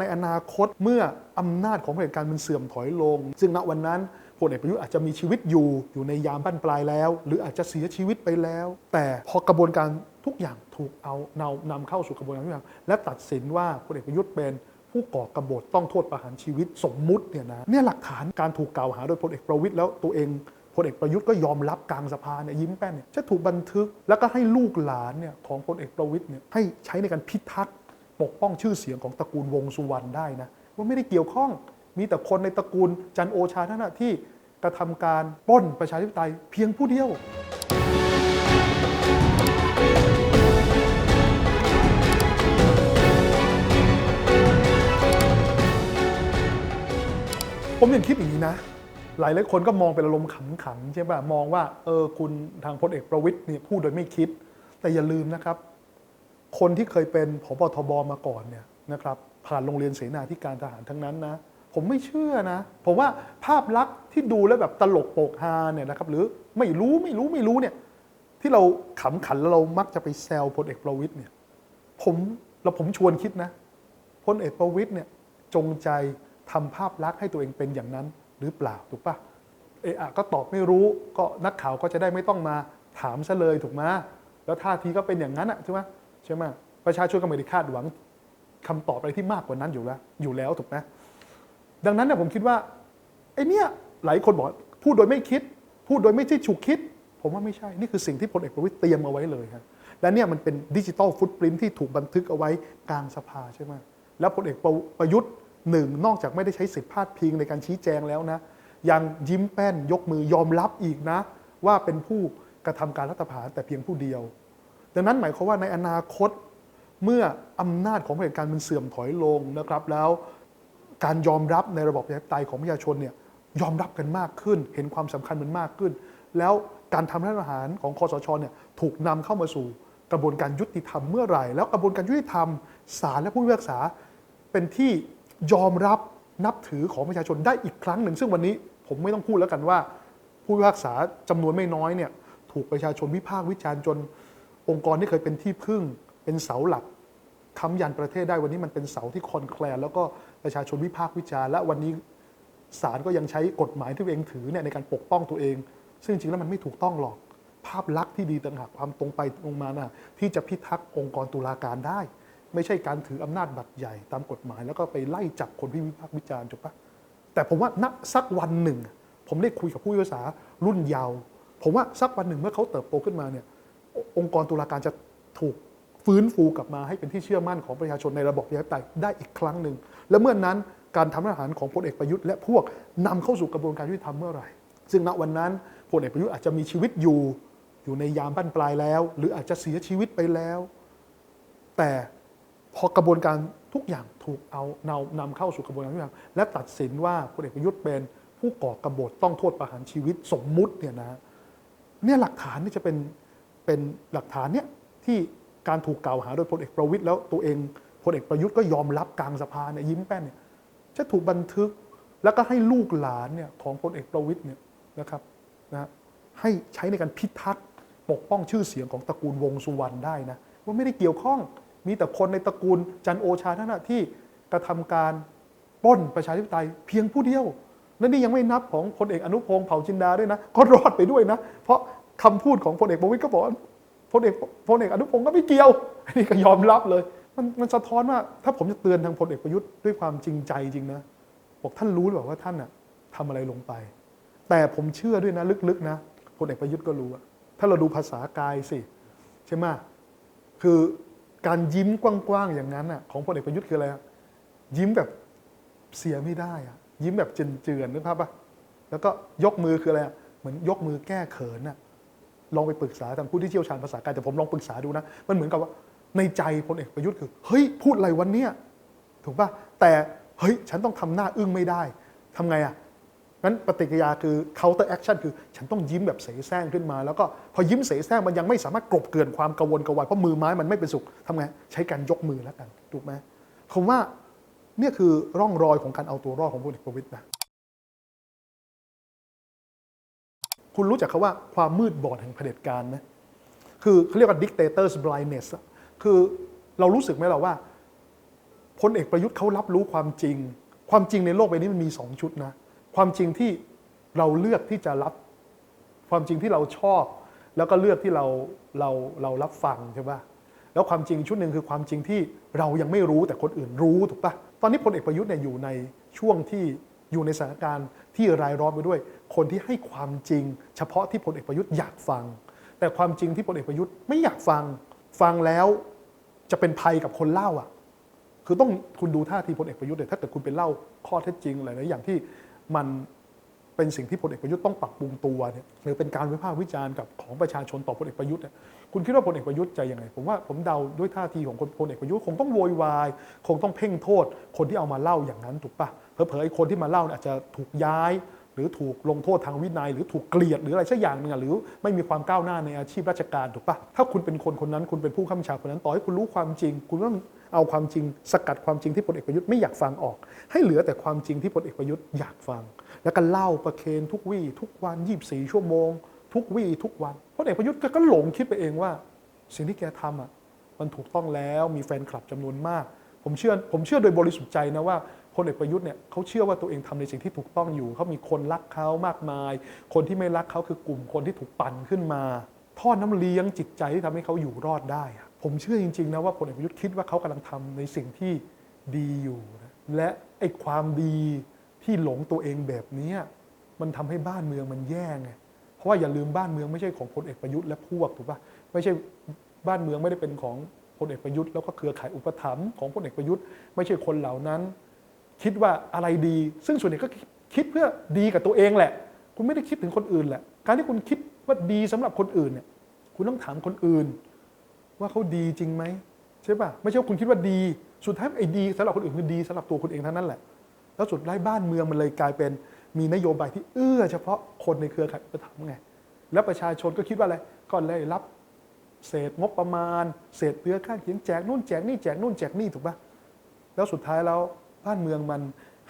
ในอนาคตเมื่ออำนาจของเผด็จการมันเสื่อมถอยลง ซึ่งณวันนั้นพลเอกประยุทธ์อาจจะมีชีวิตอยู่อยู่ในยามบั้นปลายแล้ว หรืออาจจะเสียชีวิตไปแล้ว แต่พอกระบวนการทุกอย่างถูกเอานำนำเข้าสู่กระบวนการทุกอย่างและตัดสินว่าพลเอกประยุทธ์เป็นผู้ก่อกบฏต้องโทษประหารชีวิตสมมุติเนี่ยนะเนี่ยหลักฐานการถูกกล่าวหาโดยพลเอกประวิตยแล้วตัวเองพลเอกประยุทธ์ก็ยอมรับกลางสภาเนี่ยยิ้มแป้นเนี่ยจะถูกบันทึกแล้วก็ให้ลูกหลานเนี่ยของพลเอกประวิตยเนี่ยให้ใช้ในการพิทักษ์ ปกป้องชื่อเสียงของตระกูลวงสุวรรณได้นะว่าไม่ได้เกี่ยวข้องมีแต่คนในตระกูลจันโอชาท่านะที่กระทำการปล้นประชาธิปไตยเพียงผู้เดียวผมยังคิดอย่างนี้นะ หลายหลายคนก็มองเป็นอารมณ์ขำขันใช่ป่ะ มองว่าเออคุณทางพลเอกประวิตยเนี่ยพูดโดยไม่คิด แต่อย่าลืมนะครับ คนที่เคยเป็นผบทบมาก่อนเนี่ยนะครับผ่านโรงเรียนเสนาธิการทหารทั้งนั้นนะผมไม่เชื่อนะผมว่าภาพลักษณ์ที่ดูแล้วแบบตลกโปกฮาเนี่ยนะครับหรือไม่รู้ไม่รู้ไม่รู้เนี่ยที่เราขำขันแล้วเรามักจะไปแซวพลเอกประวิตยเนี่ยผมเราผมชวนคิดนะพลเอกประวิตยเนี่ยจงใจทำภาพลักษณ์ให้ตัวเองเป็นอย่างนั้นหรือเปล่าถูกปะเออะก็ตอบไม่รู้ก็นักข่าวก็จะได้ไม่ต้องมาถามซะเลยถูกไหมแล้วท่าทีก็เป็นอย่างนั้นอะใช่ไหม ใช่ไหมประชาชนก็ไม่ได้คาดหวังคำตอบอะไรที่มากกว่านั้นอยู่แล้วอยู่แล้วถูกไหมดังนั้นเนี่ยผมคิดว่าไอ้เนี่ยหลายคนบอกพูดโดยไม่คิด พูดโดยไม่ใช่ฉุกคิด ผมว่าไม่ใช่ นี่คือสิ่งที่พลเอกประวิตยเตรียมเอาไว้เลยครับและเนี่ยมันเป็นดิจิตอลฟุตปรินที่ถูกบันทึกเอาไว้กลางสภาใช่ไหมแล้วพลเอกประยุทธ์หนึ่งนอกจากไม่ได้ใช้สิทธิพาดพิงในการชี้แจงแล้วนะ ยังยิ้มแป้นยกมือยอมรับอีกนะ ว่าเป็นผู้กระทำการรัฐประหารแต่เพียงผู้เดียว ดังนั้นหมายความว่าในอนาคตเมื่ออำนาจของเผด็จการมันเสื่อมถอยลงนะครับ แล้วการยอมรับในระบบประชาธิปไตยของประชาชนเนี่ยยอมรับกันมากขึ้น เห็นความสำคัญมันมากขึ้น แล้วการทำรัฐประหารของคอสชเนี่ยถูกนำเข้ามาสู่กระบวนการยุติธรรมเมื่อไหร่ แล้วกระบวนการยุติธรรมศาลและผู้พิพากษา เป็นที่ยอมรับนับถือของประชาชนได้อีกครั้งหนึ่ง ซึ่งวันนี้ผมไม่ต้องพูดแล้วกันว่า ผู้พิพากษาจำนวนไม่น้อยเนี่ยถูกประชาชนวิพากษ์วิจารณ์จน องค์กรที่เคยเป็นที่พึ่ง เป็นเสาหลักค้ำยันประเทศได้วันนี้มันเป็นเสาที่คลอนแคลนแล้วก็ประชาชนวิพากษ์วิจารณ์และวันนี้ศาลก็ยังใช้กฎหมายที่ตัวเองถือเนี่ยในการปกป้องตัวเอง ซึ่งจริงแล้วมันไม่ถูกต้องหรอก ภาพลักษณ์ที่ดีต่างหากความตรงไปตรงมาน่ะที่จะพิทักษ์องค์กรตุลาการได้ ไม่ใช่การถืออำนาจบัตรใหญ่ตามกฎหมาย แล้วก็ไปไล่จับคนที่วิพากษ์วิจารณ์ถูกปะแต่ผมว่าณสักวันหนึ่ง ผมได้คุยกับผู้พิพากษารุ่นเยาว์ผมว่าสักวันหนึ่งเมื่อเขาเติบโตขึ้นมาเนี่ย องค์กรตุลาการจะถูกฟื้นฟูกลับมาให้เป็นที่เชื่อมั่นของประชาชนในระบบประชาธิปไตยได้อีกครั้งหนึ่ง และเมื่อนนั้นการทำรัฐประหารของพลเอกประยุทธ์และพวกนำเข้าสู่กระบวนการยุติธรรมเมื่อไหร่ ซึ่งณวันนั้นพลเอกประยุทธ์อาจจะมีชีวิตอยู่อยู่ในยามบั้นปลายแล้ว หรืออาจจะเสียชีวิตไปแล้ว แต่พอกระบวนการทุกอย่างถูกเอานำนำเข้าสู่กระบวนการทุกอย่างและตัดสินว่าพลเอกประยุทธ์เป็นผู้ก่อกบฏต้องโทษประหารชีวิตสมมุติเนี่ยนะเนี่ยหลักฐานนี่จะเป็น เป็นหลักฐานเนี่ยที่การถูกกล่าวหาโดยพลเอกประวิตยแล้วตัวเองพลเอกประยุทธ์ก็ยอมรับกลางสภาเนี่ยยิ้มแป้นเนี่ยจะถูกบันทึกแล้วก็ให้ลูกหลานเนี่ยของพลเอกประวิตยเนี่ยนะครับนะให้ใช้ในการพิทักษ์ปกป้องชื่อเสียงของตระกูลวงสุวรรณได้นะว่าไม่ได้เกี่ยวข้องมีแต่คนในตระกูลจันโอชาเท่านั้นะที่กระทำการป้นประชาธิปไตยเพียงผู้เดียวและนี่ยังไม่นับของพลเอกอนุพงศ์เผ่าจินดาด้วยนะก็รอดไปด้วยนะ เพราะ คำพูดของพลเอกประวิตยก็บอกว่าพลเอกพลเอกอนุพงศ์ก็ไม่เกี่ยวอันนี้ก็ยอมรับเลย มันมันสะท้อนว่าถ้าผมจะเตือนทางพลเอกประยุทธ์ด้วยความจริงใจจริงนะบอกท่านรู้หรือเปล่าว่าท่านน่ะทำอะไรลงไป แต่ผมเชื่อด้วยนะลึกๆนะพลเอกประยุทธ์ก็รู้อะถ้าเราดูภาษากายสิใช่ไหมคือการยิ้มกว้างๆอย่างนั้นน่ะของพลเอกประยุทธ์คืออะไรยิ้มแบบเสียไม่ได้อะยิ้มแบบเจือนๆนึกภาพปะแล้วก็ยกมือคืออะไรเหมือนยกมือแก้เขินน่ะ ลองไปปรึกษาทางผู้ที่เชี่ยวชาญภาษากายแต่ผมลองปรึกษาดูนะ มันเหมือนกับว่าในใจพลเอกประยุทธ์คือ เฮ้ย พูดอะไรวันเนี้ยถูกป่ะ แต่เฮ้ย ฉันต้องทำหน้าอึ้งไม่ได้ทำไงอะงั้นปฏิกิริยาคือ counter action คือฉันต้องยิ้มแบบเสแสร้งขึ้นมา แล้วก็พอยิ้มเสแสร้งมันยังไม่สามารถกลบเกลื่อนความกังวลกระวายเพราะมือไม้มันไม่เป็นสุขทำไงใช้การยกมือแล้วกันถูกไหมผมว่าเนี่ยคือร่องรอยของการเอาตัวรอดของพลเอกประวิตยนะ คุณรู้จักคาว่าความมืดบอดแห่งเผด็จการไหมคือเขาเรียกว่า dictator's blindness อะคือเรารู้สึกไหมเราว่าพลเอกประยุทธ์เขารับรู้ความจริง ความจริงในโลกใบนี้มันมีสองชุดนะ ความจริงที่เราเลือกที่จะรับ ความจริงที่เราชอบ แล้วก็เลือกที่เราเราเรารับฟังใช่ปะแล้วความจริงชุดหนึ่งคือความจริงที่เรายังไม่รู้แต่คนอื่นรู้ถูกปะตอนนี้พลเอกประยุทธ์เนี่ยอยู่ในช่วงที่ อยู่ในสถานการณ์ที่รายล้อมไปด้วย คนที่ให้ความจริง เฉพาะที่พลเอกประยุทธ์อยากฟัง แต่ความจริงที่พลเอกประยุทธ์ไม่อยากฟังฟังแล้วจะเป็นภัยกับคนเล่าอะ คือต้องคุณดูท่าทีพลเอกประยุทธ์เนี่ยถ้าเกิดคุณไปเล่าข้อเท็จจริงอะไรหลายอย่างที่มันเป็นสิ่งที่พลเอกประยุทธ์ต้องปรับปรุงตัวเนี่ยหรือเป็นการวิพากษ์วิจารณ์กับของประชาชนต่อพลเอกประยุทธ์เนี่ยคุณคิดว่าพลเอกประยุทธ์จะยังไง ผมว่าผมเดาด้วยท่าทีของคนพลเอกประยุทธ์คงต้องโวยวาย คงต้องเพ่งโทษ คนที่เอามาเล่าอย่างนั้นถูกปะ เผลอๆคนที่มาเล่าเนี่ยอาจจะถูกย้าย หรือถูกลงโทษทางวินัย หรือถูกเกลียดหรืออะไรสักอย่างหนึ่งหรือไม่มีความก้าวหน้าในอาชีพราชการถูกปะถ้าคุณเป็นคนคนนั้นคุณเป็นผู้ข้าราชาคนนั้นต่อให้คุณรู้ความจริง คุณต้องเอาความจริง สกัดความจริงที่พลเอกประยุทธ์ไม่อยากฟังออก ให้เหลือแต่ความจริงที่พลเอกประยุทธ์อยากฟัง แล้วก็เล่าประเคนทุกวี่ทุกวัน24ชั่วโมง ทุกวี่ทุกวันพลเอกประยุทธ์ก็หลงคิดไปเองว่า สิ่งที่แกทำอะมันถูกต้องแล้วมีแฟนคลับจำนวนมาก ผมเชื่อผมเชื่อโดยบริสุทธิ์ใจนะว่าพลเอกประยุทธ์เนี่ยเขาเชื่อว่าตัวเองทำในสิ่งที่ถูกต้องอยู่เขามีคนรักเขามากมาย คนที่ไม่รักเขาคือกลุ่มคนที่ถูกปั่นขึ้นมาทอดน้ำเลี้ยงจิตใจที่ทำให้เขาอยู่รอดได้ ผมเชื่อจริงๆนะว่าพลเอกประยุทธ์คิดว่าเขากำลังทำในสิ่งที่ดีอยู่นะและไอ้ความดีที่หลงตัวเองแบบนี้มันทำให้บ้านเมืองมันแย่ไงเพราะว่าอย่าลืมบ้านเมืองไม่ใช่ของพลเอกประยุทธ์และพวกถูกปะไม่ใช่บ้านเมืองไม่ได้เป็นของ พลเอกประยุทธ์แล้วก็เครือข่ายอุปถัมภ์ของพลเอกประยุทธ์ไม่ใช่คนเหล่านั้น คิดว่าอะไรดี ซึ่งส่วนใหญ่ก็คิดเพื่อดีกับตัวเองแหละ คุณไม่ได้คิดถึงคนอื่นแหละ การที่คุณคิดว่าดีสำหรับคนอื่นเนี่ยคุณต้องถามคนอื่น ว่าเขาดีจริงไหมใช่ปะไม่ใช่ว่าคุณคิดว่าดี สุดท้ายไอ้ดีสำหรับคนอื่นคือดีสำหรับตัวคุณเองเท่านั้นแหละ แล้วสุดท้ายบ้านเมืองมันเลยกลายเป็นมีนโยบายที่เอื้อเฉพาะคนในเครือข่ายอุปถัมภ์ไงแล้วประชาชนก็คิดว่าอะไรก็เลยรับ เศษงบประมาณ เศษเตื้อข้างเคียงแจกนู่นแจกนี่แจกนู่นแจกนี่ถูกปะแล้วสุดท้ายแล้วบ้านเมืองมัน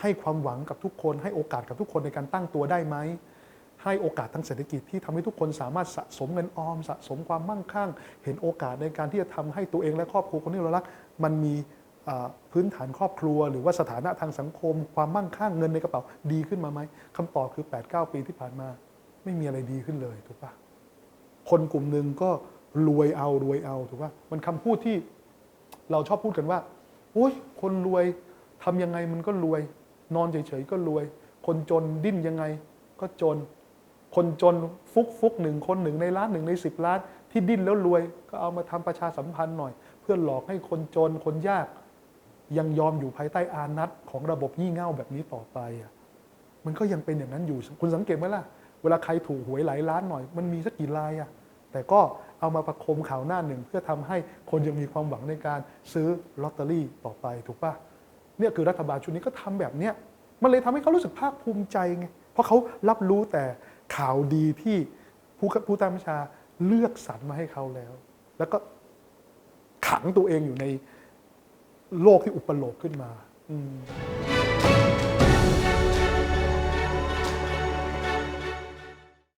ให้ความหวังกับทุกคน ให้โอกาสกับทุกคนในการตั้งตัวได้ไหมให้โอกาสทางเศรษฐกิจที่ทำให้ทุกคนสามารถสะสมเงินออม สะสมความมั่งคั่ง เห็นโอกาสในการที่จะทำให้ตัวเองและครอบครัวคนที่เรารัก มันมีพื้นฐานครอบครัว หรือว่าสถานะทางสังคม ความมั่งคั่งเงินในกระเป๋าดีขึ้นมาไหมคำตอบคือ8-9ปีที่ผ่านมา ไม่มีอะไรดีขึ้นเลยถูกปะคนกลุ่มหนึ่งก็ รวยเอารวยเอาถูกปะมันคำพูดที่เราชอบพูดกันว่าโอ้ยคนรวยทำยังไงมันก็รวย นอนเฉยๆก็รวย คนจนดิ้นยังไงก็จน คนจนฟุกฟุกหนึ่งคนหนึ่งในล้านหนึ่งในสิบล้าน ที่ดิ้นแล้วรวยก็เอามาทำประชาสัมพันธ์หน่อย เพื่อหลอกให้คนจนคนยาก ยังยอมอยู่ภายใต้อานัตของระบบยี่เง่าแบบนี้ต่อไปอะมันก็ยังเป็นอย่างนั้นอยู่คุณสังเกตไหมล่ะ เวลาใครถูกหวยหลายล้านหน่อย มันมีสักกี่รายอะแต่ก็ เอามาประคมข่าวหน้าหนึ่ง เพื่อทำให้คนยังมีความหวังในการซื้อลอตเตอรี่ต่อไปถูกปะเนี่ยคือรัฐบาลชุดนี้ก็ทำแบบเนี้ยมันเลยทำให้เขารู้สึกภาคภูมิใจไงเพราะเขารับรู้แต่ข่าวดีที่ผู้ผู้ตามประชาเลือกสรรมาให้เขาแล้ว แล้วก็ขังตัวเองอยู่ในโลกที่อุปโลกขึ้นมา อืม